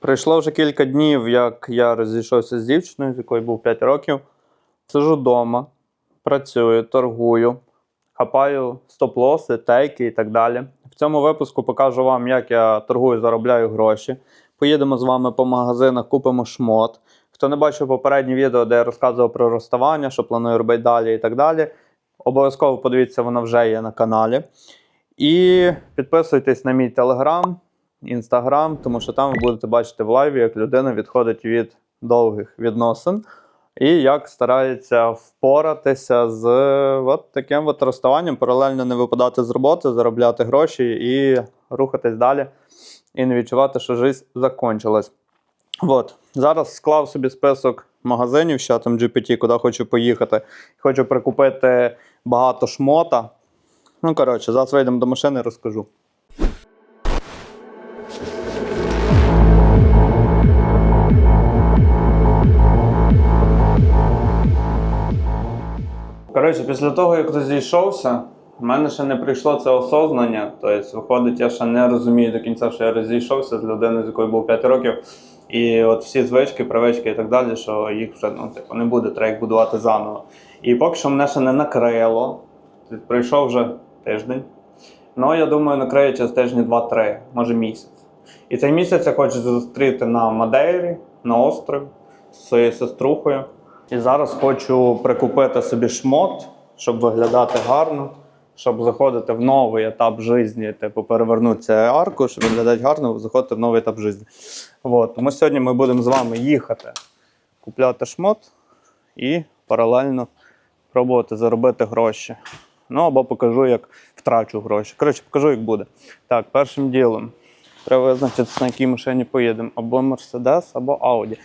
Пройшло вже кілька днів, як я розійшовся з дівчиною, з якою був 5 років. Сижу вдома, працюю, торгую, хапаю стоп-лоси, тейки і так далі. В цьому випуску покажу вам, як я торгую, заробляю гроші. Поїдемо з вами по магазинах, купимо шмот. Хто не бачив попереднє відео, де я розказував про розставання, що планую робити далі і так далі. Обов'язково подивіться, воно вже є на каналі. І підписуйтесь на мій телеграм, інстаграм, тому що там ви будете бачити в лайві, як людина відходить від довгих відносин і як старається впоратися з от таким от розставанням, паралельно не випадати з роботи, заробляти гроші і рухатись далі, і не відчувати, що життя закончилась. От. Зараз склав собі список магазинів з чатом GPT, куди хочу поїхати. Хочу прикупити багато шмота. Ну, коротше, зараз вийдемо до машини, розкажу. Коротше, після того, як розійшовся, в мене ще не прийшло це осознання. Тобто, виходить, я ще не розумію до кінця, що я розійшовся з людиною, з якою був 5 років. І от всі звички, привички і так далі, що їх вже ну, типу, не буде, треба їх будувати заново. І поки що мене ще не накрило. Прийшов вже тиждень. Ну, я думаю, накриє через тижні 2-3, може місяць. І цей місяць я хочу зустріти на Мадейрі, на острові з своєю сеструхою. І зараз хочу прикупити собі шмот, щоб виглядати гарно, щоб заходити в новий етап життя, типу перевернути цю арку, щоб виглядати гарно, заходити в новий етап життя. От. Тому сьогодні ми будемо з вами їхати, купляти шмот і паралельно пробувати заробити гроші. Ну або покажу, як втрачу гроші. Коротше, покажу, як буде. Так, першим ділом треба визначитися, на якій машині поїдемо. Або Mercedes, або Audi.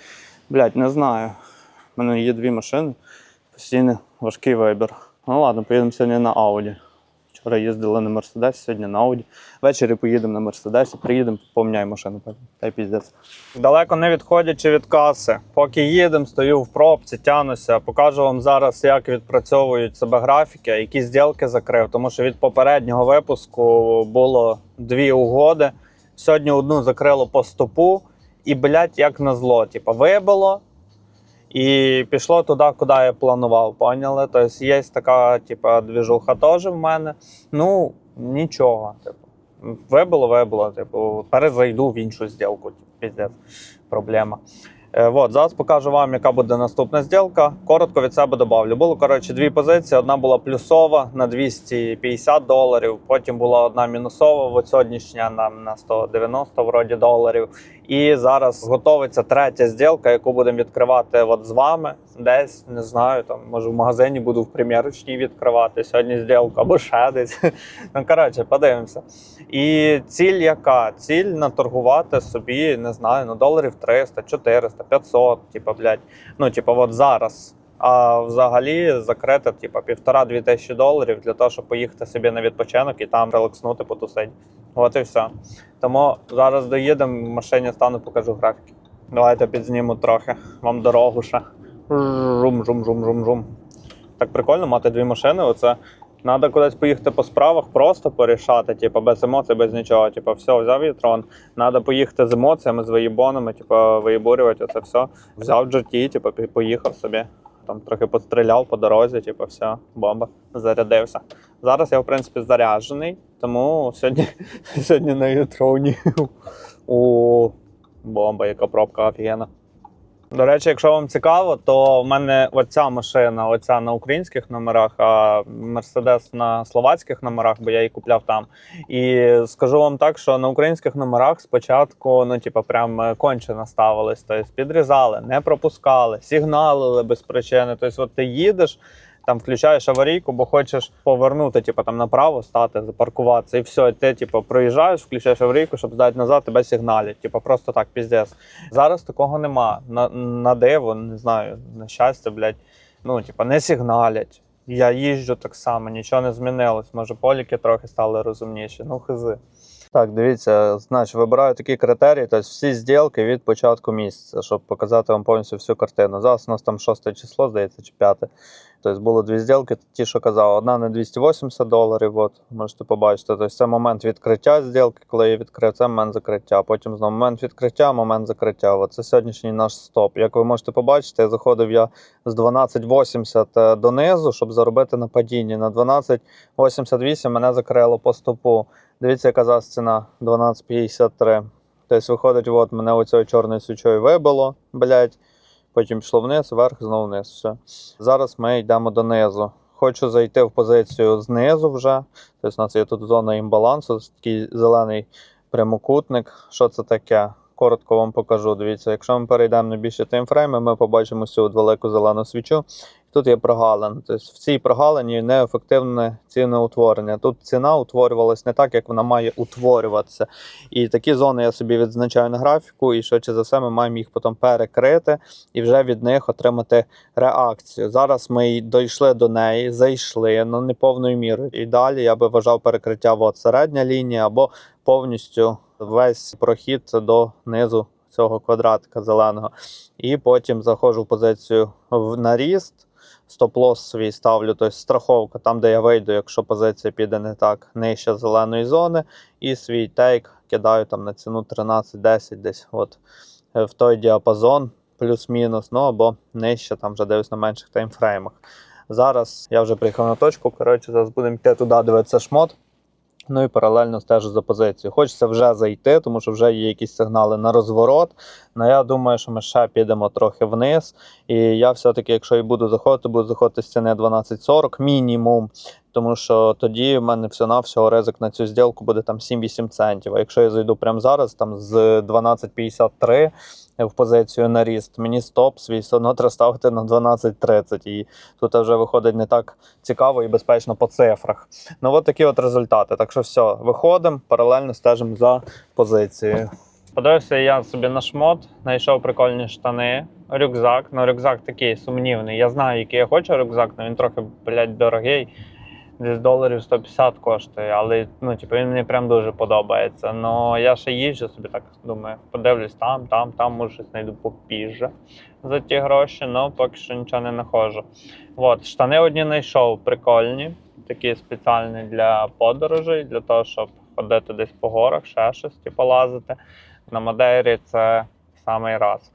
Блять, не знаю. У мене є дві машини, постійно важкий вибір. Ну ладно, поїдемо сьогодні на Audi. Вчора їздили на Mercedes, сьогодні на Audi. Ввечері поїдемо на Mercedes, приїдемо, поміняємо машину. Та й піздець. Далеко не відходячи від каси. Поки їдемо, стою в пробці, тянуся. Покажу вам зараз, як відпрацьовують себе графіки, які зділки закрив. Тому що від попереднього випуску було дві угоди. Сьогодні одну закрило по стопу, і, блядь, як назло. Типа, вибило, і пішло туди, куди я планував, поняли? Тобто є така, типа, двіжуха теж в мене. Ну, нічого. Типу. Вибило, вибило, типу, перезайду в іншу зділку. Типу, піздець, проблема. Е, от, зараз покажу вам, яка буде наступна зділка. Коротко від себе добавлю. Було коротше дві позиції. Одна була плюсова на 250 доларів, потім була одна мінусова, от сьогоднішня нам на 190 вроді доларів. І зараз готовиться третя зділка, яку будемо відкривати от з вами. Десь не знаю, там може в магазині буду в примірочній відкривати сьогодні зділку або ще десь. Ну коротше, подивимося. І ціль яка? Ціль наторгувати собі, не знаю, ну доларів 300, 400, 500, типу, блядь. Ну, типу, от зараз. А взагалі закрити, типа, півтора-дві тисячі доларів для того, щоб поїхати собі на відпочинок і там релакснути, потусити. От і все. Тому зараз доїдемо, в машині стану, покажу графіки. Давайте підзніму трохи. Вам дорогу ще. Жум, жум, жум, жум, жум. Так прикольно мати дві машини. Оце Надо кудись поїхати по справах, просто порішати, типу, без емоцій, без нічого. Типу, все, взяв вітрон. Надо поїхати з емоціями, з виїбонами, типу, виїбурювати оце все. Взяв GT, типу, поїхав собі. Там трохи постріляв по дорозі, типу, все, бомба, зарядився. Зараз я, в принципі, заряджений, тому сьогодні, сьогодні на ютроні. О, бомба, яка пробка офігенна. До речі, якщо вам цікаво, то в мене оця машина, оця на українських номерах, а Мерседес на словацьких номерах, бо я її купляв там. І скажу вам так, що на українських номерах спочатку, ну, типу, прям е, конче наставились, тобто підрізали, не пропускали, сигналили без причини. Тобто, от ти їдеш. Там включаєш аварійку, бо хочеш повернути, типу, там направо стати, запаркуватися, і все. Ти, типу, проїжджаєш, включаєш аварійку, щоб здати назад, тебе сигналять. Типу, просто так, піздець. Зараз такого нема. На, на диво, не знаю, на щастя, блядь, ну, типу, не сигналять. Я їжджу так само, нічого не змінилось. Може, поліки трохи стали розумніші. Ну, хизи. Так, дивіться, значить, вибираю такі критерії, тобто всі зділки від початку місяця, щоб показати вам повністю всю картину. Зараз у нас там 6 число, здається, чи 5. Тобто було дві зділки, ті, що казав, одна на 280 доларів, от, можете побачити. Тобто це момент відкриття зділки, коли я відкрив, це момент закриття. Потім знову момент відкриття, момент закриття. От це сьогоднішній наш стоп. Як ви можете побачити, я заходив я з 12.80 донизу, щоб заробити на падінні. На 12.88 мене закрило по стопу. Дивіться, яка зараз ціна 12,53. Тобто, виходить, от мене оцею чорною свічою вибило, блядь. Потім пішло вниз, вверх, знову вниз. Все. Зараз ми йдемо донизу. Хочу зайти в позицію знизу вже. Тобто, у нас є тут зона імбалансу, такий зелений прямокутник. Що це таке? Коротко вам покажу. Дивіться, якщо ми перейдемо на більше таймфрейми, ми побачимо цю велику зелену свічу. Тут є прогалина. Тобто в цій прогалині неефективне ціноутворення. Тут ціна утворювалась не так, як вона має утворюватися. І такі зони я собі відзначаю на графіку, і швидше за все, ми маємо їх потім перекрити і вже від них отримати реакцію. Зараз ми дійшли до неї, зайшли, але не повною мірою. І далі я би вважав перекриття от середня лінія або повністю весь прохід до низу цього квадратика зеленого. І потім заходжу в позицію в наріст. Стоп-лосс свій ставлю, тобто страховка, там, де я вийду, якщо позиція піде не так нижче зеленої зони, і свій тейк кидаю там на ціну 13-10 десь от е, в той діапазон, плюс-мінус, ну або нижче, там вже дивлюсь на менших таймфреймах. Зараз я вже приїхав на точку. Коротше, зараз будемо йти туди дивитися шмот. Ну і паралельно стежу за позицією. Хочеться вже зайти, тому що вже є якісь сигнали на розворот. Але я думаю, що ми ще підемо трохи вниз. І я все-таки, якщо і буду заходити, буду заходити з ціни 12.40 мінімум. Тому що тоді в мене все-навсього ризик на цю зділку буде там 7-8 центів. А якщо я зайду прямо зараз, там з 12.53 в позицію на ріст, мені стоп свій все треба ставити на 12.30. І тут вже виходить не так цікаво і безпечно по цифрах. Ну, от такі от результати. Так що все, виходимо, паралельно стежимо за позицією. Подивився я собі на шмот, знайшов прикольні штани, рюкзак. Ну, рюкзак такий сумнівний. Я знаю, який я хочу рюкзак, але він трохи, блядь, дорогий. Десь доларів 150 коштує, але ну, типу, він мені прям дуже подобається. Ну я ще їжджу собі так думаю, подивлюсь там, там, там, може щось знайду попізже за ті гроші, але поки що нічого не знаходжу. От, штани одні знайшов прикольні, такі спеціальні для подорожей, для того, щоб ходити десь по горах, ще щось, типу, лазити. На Мадейрі це в самий раз.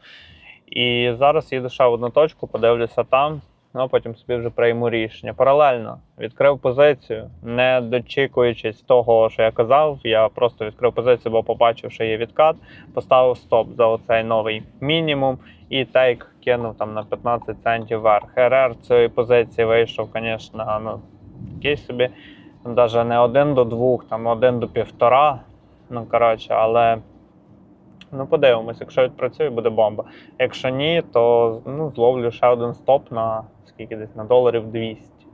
І зараз їду ще в одну точку, подивлюся там. Ну, а потім собі вже прийму рішення. Паралельно відкрив позицію, не дочікуючись того, що я казав. Я просто відкрив позицію, бо побачив, що є відкат, поставив стоп за оцей новий мінімум і тейк кинув там на 15 центів вверх. РР цієї позиції вийшов, звісно, ну, такий собі, навіть не один до двох, там один до півтора. Ну, коротше, але ну, подивимось, якщо відпрацює, буде бомба. Якщо ні, то ну, зловлю ще один стоп на скільки десь на доларів 200.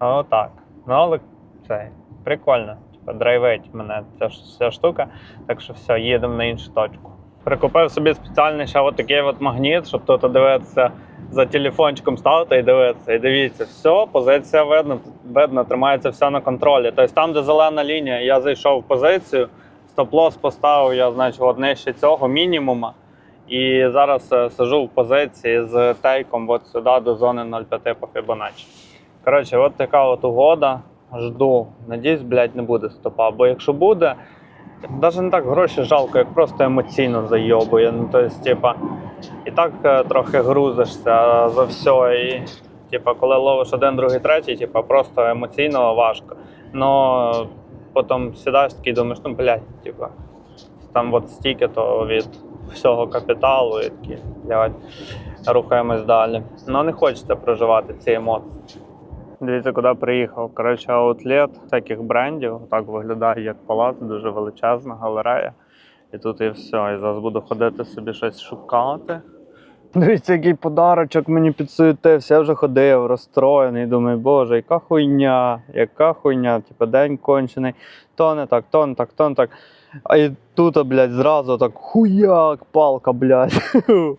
Отак. Ну, але це прикольно. Типа драйвить мене ця, ця штука. Так що все, їдемо на іншу точку. Прикупив собі спеціальний ще от такий от магніт, щоб тут дивитися за телефончиком ставити і дивитися. І дивіться, все, позиція видно, видно, тримається все на контролі. Тобто там, де зелена лінія, я зайшов в позицію, стоп-лосс поставив я, значить, от нижче цього мінімума. І зараз е, сижу в позиції з тейком от сюди до зони 0,5 по Fibonacci. Коротше, от така от угода. Жду. Надіюсь, блядь, не буде стопа. Бо якщо буде, навіть не так гроші жалко, як просто емоційно зайобує. Ну, тобто, типа, і так е, трохи грузишся за все. І, типа, коли ловиш один, другий, третій, типа, просто емоційно важко. Но потім сідаєш такий думаєш, ну блядь, типа, там от стільки то від всього капіталу і такі, блядь, рухаємось далі. Ну не хочеться проживати ці емоції. Дивіться, куди приїхав. Коротше, аутлет всяких брендів. Так виглядає як палац, дуже величезна галерея. І тут і все. І зараз буду ходити собі щось шукати. Дивіться, який подарочок мені підсуетився. Я вже ходив, розстроєний. Думаю, боже, яка хуйня, яка хуйня, типу день кончений. То не так, то не так, то не так. А і тут, блядь, зразу так хуяк, палка, блядь.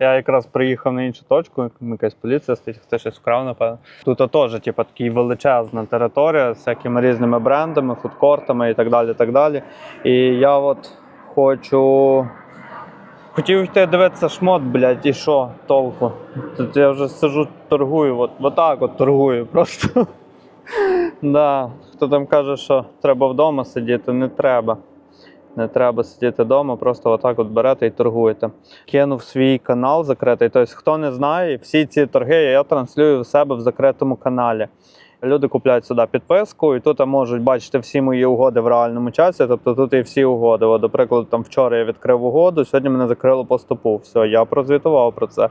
Я якраз приїхав на іншу точку, якась поліція стоїть, хтось щось вкрав, напевно. Тут теж, типу, така величезна територія з всякими різними брендами, фудкортами і так далі. Так далі. І я от хочу. Хотів йти дивитися шмот, блядь, і що толку? Тут я вже сижу, торгую, от, отак от торгую просто. да. Хто там каже, що треба вдома сидіти, не треба. Не треба сидіти вдома, просто отак от берете і торгуєте. Кинув свій канал закритий. Тобто, хто не знає, всі ці торги я транслюю в себе в закритому каналі. Люди купляють сюди підписку, і тут можуть бачити всі мої угоди в реальному часі. Тобто тут і всі угоди. От, до прикладу, там вчора я відкрив угоду, сьогодні мене закрило по стопу. Все, я прозвітував про це.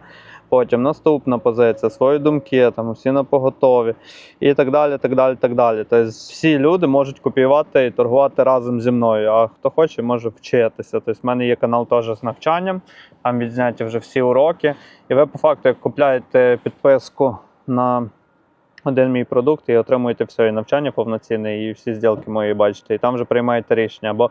Потім наступна позиція, свої думки, там всі на поготові і так далі. так далі, так далі. Тобто всі люди можуть копіювати і торгувати разом зі мною. А хто хоче, може вчитися. Тобто, в мене є канал теж з навчанням, там відзняті вже всі уроки. І ви по факту, як купляєте підписку на один мій продукт і отримуєте все і навчання повноцінне, і всі зділки мої бачите. І там вже приймаєте рішення або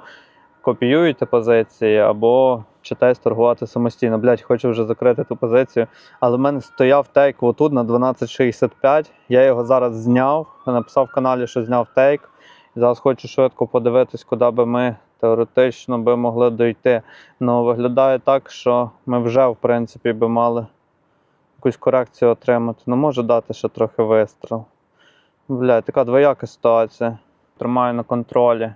копіюєте позиції, або читаєте торгувати самостійно. Блять, хочу вже закрити ту позицію. Але в мене стояв тейк отут на 12.65. Я його зараз зняв. Написав в каналі, що зняв тейк. Зараз хочу швидко подивитись, куди би ми теоретично би могли дойти. Ну, виглядає так, що ми вже, в принципі, би мали якусь корекцію отримати. Ну, може дати ще трохи вистріл. Бля, така двояка ситуація. Тримаю на контролі.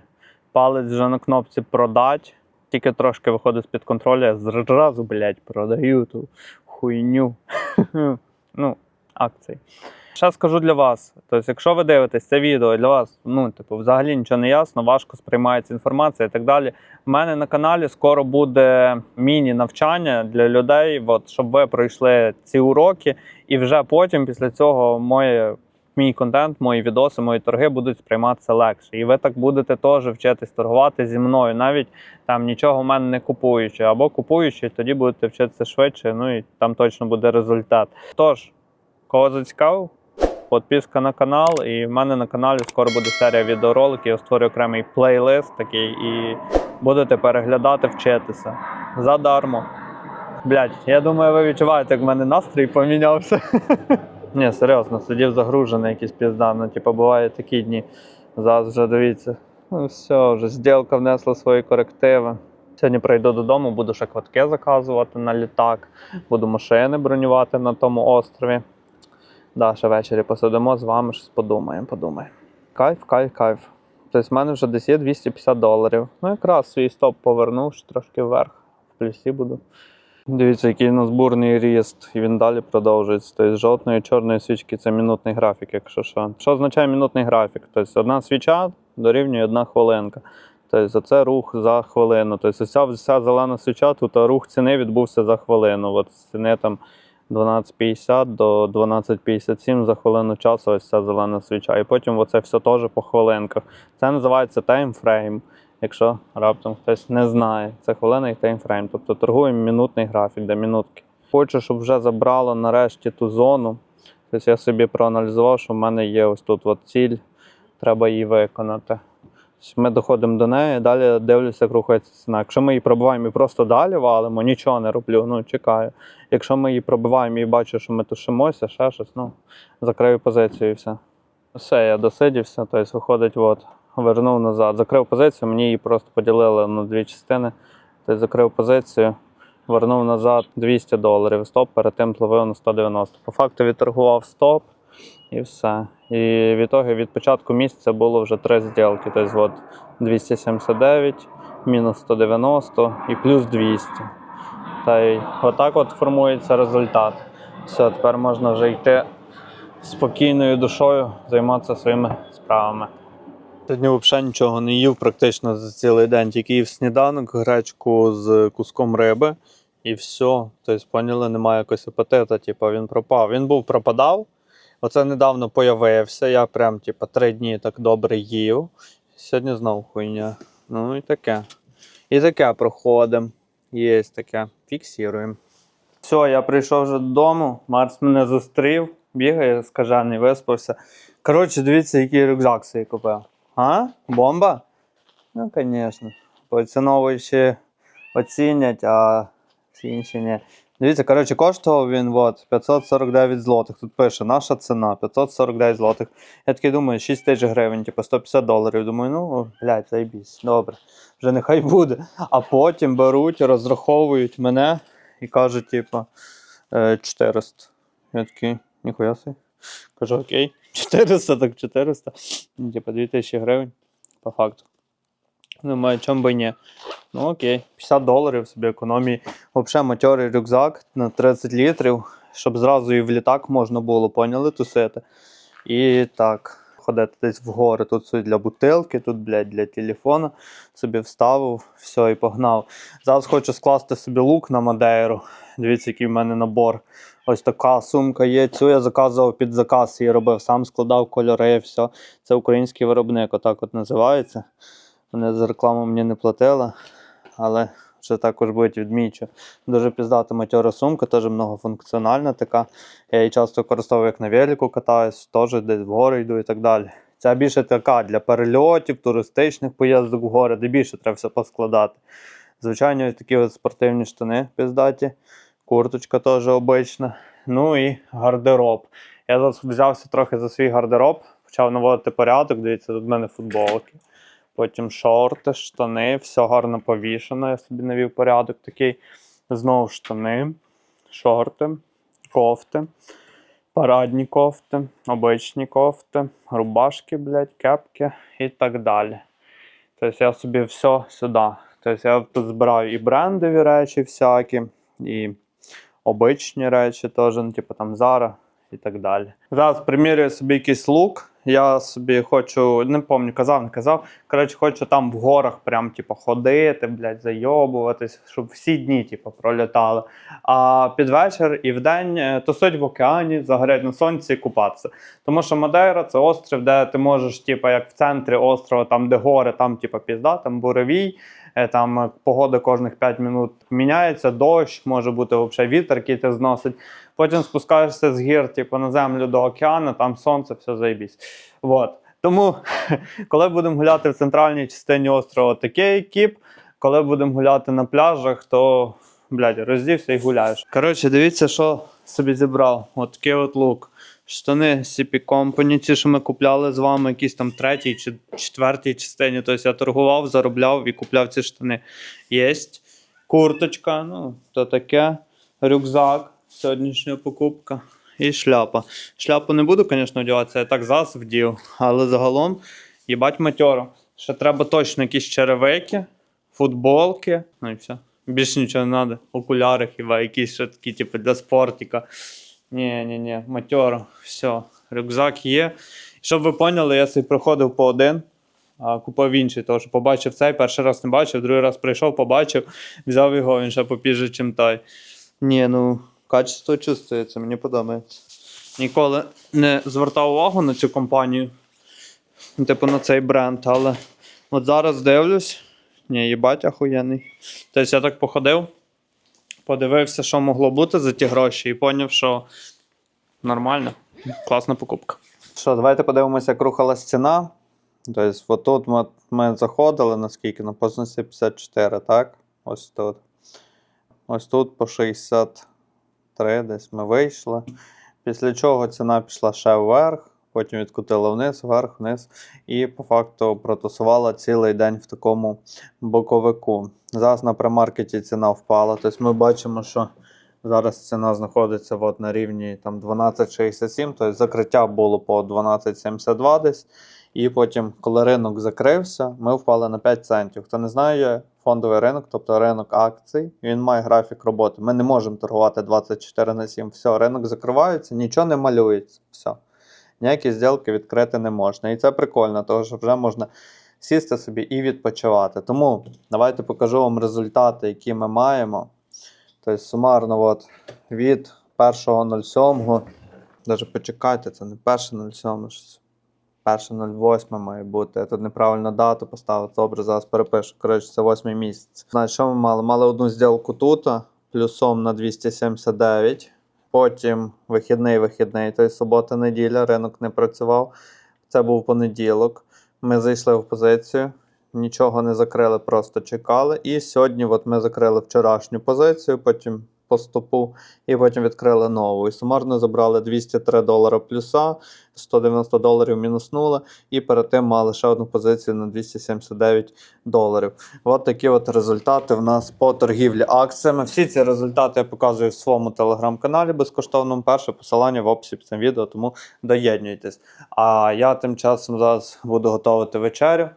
Палець вже на кнопці продать. Тільки трошки виходить з-під контролю, я зразу, блядь, продаю ту хуйню. ну, акції. Ще скажу для вас. Тобто, якщо ви дивитесь це відео, для вас, ну, типу, взагалі нічого не ясно, важко сприймається інформація і так далі. У мене на каналі скоро буде міні-навчання для людей, от, щоб ви пройшли ці уроки, і вже потім, після цього, моє, мій контент, мої відоси, мої торги будуть сприйматися легше. І ви так будете теж вчитись торгувати зі мною, навіть там нічого в мене не купуючи, або купуючи, тоді будете вчитися швидше, ну і там точно буде результат. Тож, кого зацікавив? Підписка на канал, і в мене на каналі скоро буде серія відеороликів. Я створю окремий плейлист такий, і будете переглядати, вчитися. Задармо. Блять, я думаю, ви відчуваєте, як в мене настрій помінявся. Ні, серйозно, сидів загружений якийсь пізда. Ну, типу, бувають такі дні. Зараз вже дивіться. Ну все, вже зділка внесла свої корективи. Сьогодні прийду додому, буду ще квитки заказувати на літак, буду машини бронювати на тому острові. Да, ще ввечері посидимо з вами, щось подумаємо, подумаємо. Кайф, кайф, кайф. Тобто в мене вже десь є 250 доларів. Ну, якраз свій стоп повернув, трошки вверх. В плюсі буду. Дивіться, який у нас бурний ріст, і він далі продовжується. Тобто з жовтої чорної свічки це мінутний графік, якщо що. Що означає мінутний графік? Тобто одна свіча дорівнює одна хвилинка. Тобто це рух за хвилину. Тобто ця вся зелена свіча, тут рух ціни відбувся за хвилину. От ціни там 12.50 до 12.57 за хвилину часу ось ця зелена свіча. І потім оце все теж по хвилинках. Це називається таймфрейм. Якщо раптом хтось не знає, це хвилина і таймфрейм. Тобто торгуємо минутний графік, де минутки. Хочу, щоб вже забрало нарешті ту зону. Тобто я собі проаналізував, що в мене є ось тут от ціль, треба її виконати. Ми доходимо до неї, далі дивлюся, як рухається ціна. Якщо ми її пробиваємо і просто далі валимо, нічого не роблю, ну чекаю. Якщо ми її пробиваємо і бачу, що ми тушимося, ще щось, ну, закрию позицію і все. Все, я досидівся, тобто виходить, от, вернув назад. Закрив позицію, мені її просто поділили на дві частини. Тобто закрив позицію, вернув назад 200 доларів. Стоп, перед тим пливив на 190. По факту відторгував стоп і все. І в ітогі від початку місяця було вже три зділки. Тобто от 279, мінус 190 і плюс 200. Та й отак от формується результат. Все, тепер можна вже йти спокійною душою, займатися своїми справами. Сьогодні взагалі нічого не їв практично за цілий день, тільки їв сніданок, гречку з куском риби і все. Тобто, поняли, немає якогось апетита, типу, він пропав. Він був пропадав. Оце недавно появився. Я прям типу, три дні так добре їв. Сьогодні знову хуйня. Ну і таке. І таке проходимо. Є таке. Фіксуємо. Все, я прийшов вже додому. Марс мене зустрів, бігає, скажений, виспався. Коротше, дивіться, який рюкзак собі купив. А? Бомба? Ну, звісно. Поціновуючи оцінять, а всі інші ні. Дивіться, коротше, коштував він от, 549 злотих. Тут пише, наша ціна 549 злотих. Я такий думаю, 6 тисяч гривень, типу 150 доларів. Думаю, ну, блядь, заєбісь, добре, вже нехай буде. А потім беруть, розраховують мене і кажуть, типу, е, 400. Я такий, ніхуя собі. Кажу, окей, 400, так 400. Ну, Типу 2000 гривень, по факту. Думаю, чому би ні. Ну окей, 50 доларів собі економії. Взагалі матьорий рюкзак на 30 літрів, щоб зразу і в літак можна було, поняли, тусити. І так, ходити десь в гори. Тут собі для бутилки, тут, блядь, для телефона. Собі вставив, все і погнав. Зараз хочу скласти собі лук на Мадейру. Дивіться, який в мене набор. Ось така сумка є. Цю я заказував під заказ, її робив, сам складав кольори, все. Це український виробник, отак от називається. Вони за рекламу мені не платили, але вже також будуть відмічу. Дуже піздата матьора сумка, теж многофункціональна така. Я її часто використовую як на велику катаюсь, теж десь в гори йду і так далі. Ця більше така для перельотів, туристичних поїздок в гори, де більше треба все поскладати. Звичайно, такі от спортивні штани піздаті, курточка теж обична. Ну і гардероб. Я взявся трохи за свій гардероб, почав наводити порядок. Дивіться, тут в мене футболки. Потім шорти, штани, все гарно повішено. Я собі навів порядок такий. Знову штани, шорти, кофти, парадні кофти, обичні кофти, рубашки, блядь, кепки і так далі. Тобто я собі все сюди. Тобто я тут збираю і брендові речі всякі, і обичні речі теж, ну, типу там Zara і так далі. Зараз примірюю собі якийсь лук. Я собі хочу, не пам'ятаю, казав, не казав. Коротше, хочу там в горах прям, типу, ходити, блядь, зайобуватись, щоб всі дні, типу, пролітали. А під вечір і вдень е, тусуть в океані, загорять на сонці і купатися. Тому що Мадейра це острів, де ти можеш, типу, як в центрі острова, там, де гори, там, типу, пізда, там буревій. Е, Там е, погода кожних 5 минут міняється, дощ, може бути взагалі вітер, який те зносить. Потім спускаєшся з гір, типу, на землю до океану, там сонце, все заєбісь. Вот. Тому, коли будемо гуляти в центральній частині острова, такий кіп. Коли будемо гуляти на пляжах, то блядь, роздівся і гуляєш. Коротше, дивіться, що собі зібрав. От от лук. Штани CP Company, ці, що ми купляли з вами, якісь там третій чи четвертій частині. Тобто я торгував, заробляв і купляв ці штани. Єсть. Курточка, ну, то таке. Рюкзак, сьогоднішня покупка. І шляпа. Шляпу не буду, звісно, одягатися, я так зараз вдів, але загалом їбать матьоро. Ще треба точно якісь черевики, футболки, ну і все. Більше нічого не треба. Окуляри хіба, якісь ще такі, типу, для спортика. Ні, ні, ні, матьоро, все. Рюкзак є. Щоб ви поняли, я собі приходив по один, а купив інший, тому що побачив цей, перший раз не бачив, другий раз прийшов, побачив, взяв його, він ще попіже, чим той. Ні, ну, качество чувствується, мені подобається. Ніколи не звертав увагу на цю компанію, типу на цей бренд, але от зараз дивлюсь. Ні, їбать охуєнний. Тобто я так походив, подивився, що могло бути за ті гроші, і зрозумів, що нормально, класна покупка. Що, давайте подивимося, як рухалась ціна. Тобто, отут ми, ми заходили, наскільки? На позиції 54, так? Ось тут. Ось тут по 63, десь ми вийшли. Після чого ціна пішла ще вверх, потім відкотила вниз, вверх, вниз. І по факту протусувала цілий день в такому боковику. Зараз на премаркеті ціна впала. Тобто ми бачимо, що зараз ціна знаходиться от на рівні там 12,67, тобто закриття було по 12,72 десь. І потім, коли ринок закрився, ми впали на 5 центів. Хто не знає, фондовий ринок, тобто ринок акцій, він має графік роботи. Ми не можемо торгувати 24 на 7. Все, ринок закривається, нічого не малюється. Все. Ніякі зділки відкрити не можна. І це прикольно, тому що вже можна сісти собі і відпочивати. Тому давайте покажу вам результати, які ми маємо. Тобто, сумарно, от, від 1.07, навіть почекайте, це не 1.07, щось 1.08 має бути. Я тут неправильно дату поставив. Добре, зараз перепишу. Коротше, це 8 місяць. Значить, що ми мали? Мали одну зділку тут, плюсом на 279. Потім вихідний вихідний, тобто субота-неділя, ринок не працював. Це був понеділок. Ми зайшли в позицію, нічого не закрили, просто чекали. І сьогодні от ми закрили вчорашню позицію, потім по стопу, і потім відкрили нову. І сумарно забрали 203 долари плюса, 190 доларів мінуснули, і перед тим мали ще одну позицію на 279 доларів. От такі от результати в нас по торгівлі акціями. Всі ці результати я показую в своєму телеграм-каналі безкоштовному. Перше посилання в описі під цим відео, тому доєднуйтесь. А я тим часом зараз буду готувати вечерю.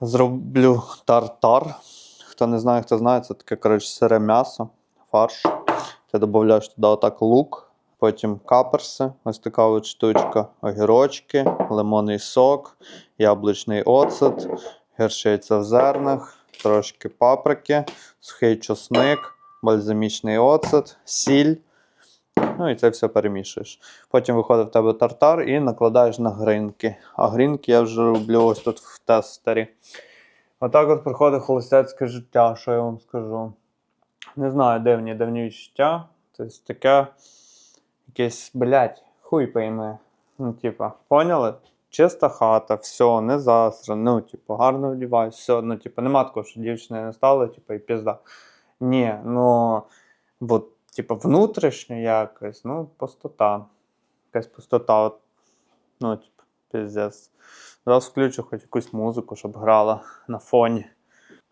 Зроблю тартар. Хто не знає, хто знає, це таке коротше, сире м'ясо, фарш. Ти додаєш туди отак лук, потім каперси, ось така от штучка, огірочки, лимонний сок, яблучний оцет, гірчиця в зернах, трошки паприки, сухий чосник, бальзамічний оцет, сіль. Ну і це все перемішуєш. Потім виходить в тебе тартар і накладаєш на гринки. А гринки я вже роблю ось тут в тестері. Отак от проходить холостяцьке життя, що я вам скажу. Не знаю, дивні, давні відчуття. Тобто таке якесь, блядь, хуй пойми. Ну, типа, поняли? Чиста хата, все, не засрано, ну, типу, гарно одіваюсь, все, ну, типу, нема такого, що дівчина не стала, типу, і пізда. Ні, ну, бо, типу, внутрішньо якось, ну, пустота. Якась пустота, от, ну, типу, піздець. Зараз включу хоч якусь музику, щоб грала на фоні.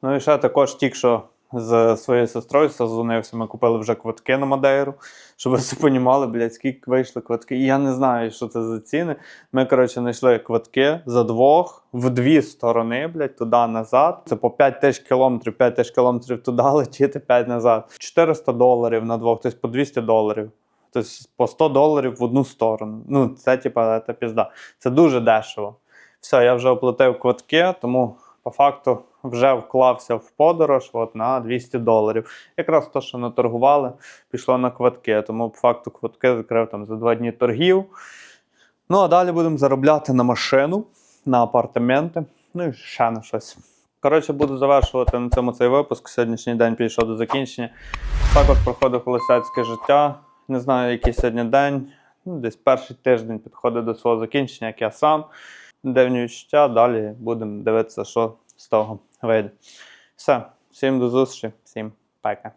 Ну і ще також тільки що з своєю сестрою созвонився, ми купили вже квитки на Мадейру, щоб ви все понімали, блядь, скільки вийшли квитки. І я не знаю, що це за ціни. Ми, коротше, знайшли квитки за двох в дві сторони, блядь, туди-назад. Це по 5 тисяч кілометрів, 5 тисяч кілометрів туди летіти, 5 назад. 400 доларів на двох, тобто по 200 доларів. Тобто по 100 доларів в одну сторону. Ну, це типа це пізда. Це дуже дешево. Все, я вже оплатив квитки, тому по факту вже вклався в подорож от, на 200 доларів. Якраз то, що наторгували, пішло на квитки. Тому по факту квитки закрив там за два дні торгів. Ну а далі будемо заробляти на машину, на апартаменти, ну і ще на щось. Коротше, буду завершувати на цьому цей випуск. Сьогоднішній день підійшов до закінчення. Так от проходить холостяцьке життя. Не знаю, який сьогодні день. Ну, десь перший тиждень підходить до свого закінчення, як я сам. Дивні відчуття, далі будемо дивитися, що з того вийде. Все, всім до зустрічі, всім пока.